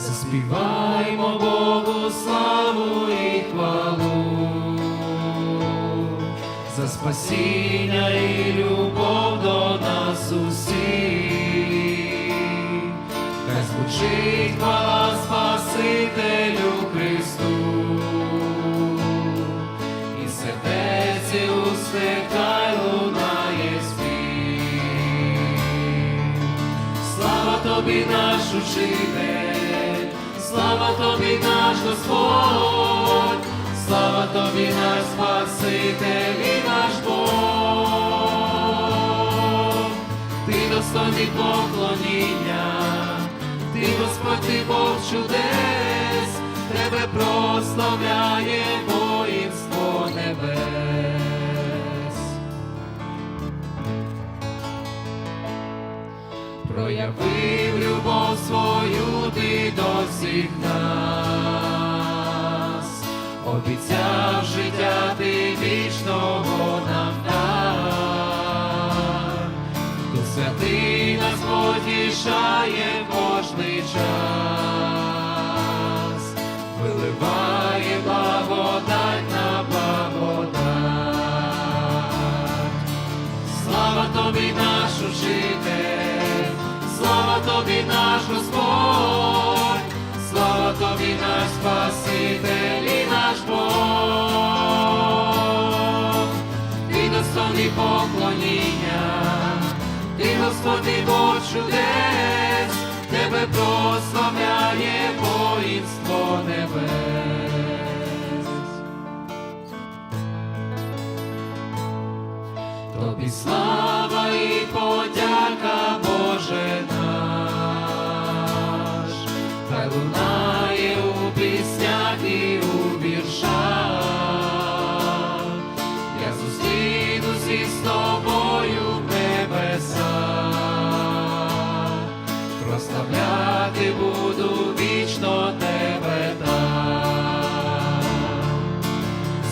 заспіваймо Богу славу і хвалу, за спасіння і любов до нас усіх, хай звучить хвала Спасителю Христу, і сердеці успехай лунає спів. Слава тобі, наш учитель, слава тобі, наш Господь, слава тобі, наш Спаситель і наш Бог, ти достойний поклоніння, ти Господь, ти Бог чудес, тебе прославляє проявив любов свою ти до всіх нас, обіцяв життя ти вічного нам дар, Дух святий нас потішає кожний час, виливає благодать на благодать. Слава тобі, наш учитель, слава тобі, наш Господь, слава тобі, наш Спаситель і наш Бог, ти достойний поклоніння, ти Господь, ти Бог чудес, тебе прославляє воїнство небес. Тобі слава прославляти буду вічно тебе там.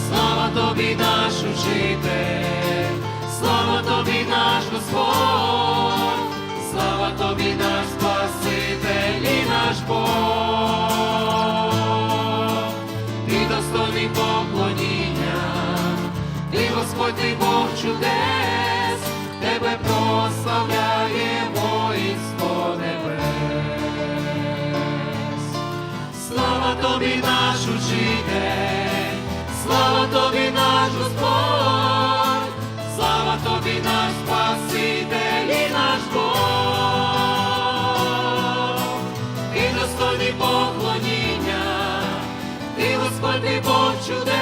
Слава тобі, наш учитель, слава тобі, наш Господь, слава тобі, наш Спаситель і наш Бог, ти достойний поклоніння, ти Господь, ти Бог чудес, тебе прославляє ти Бог чудес,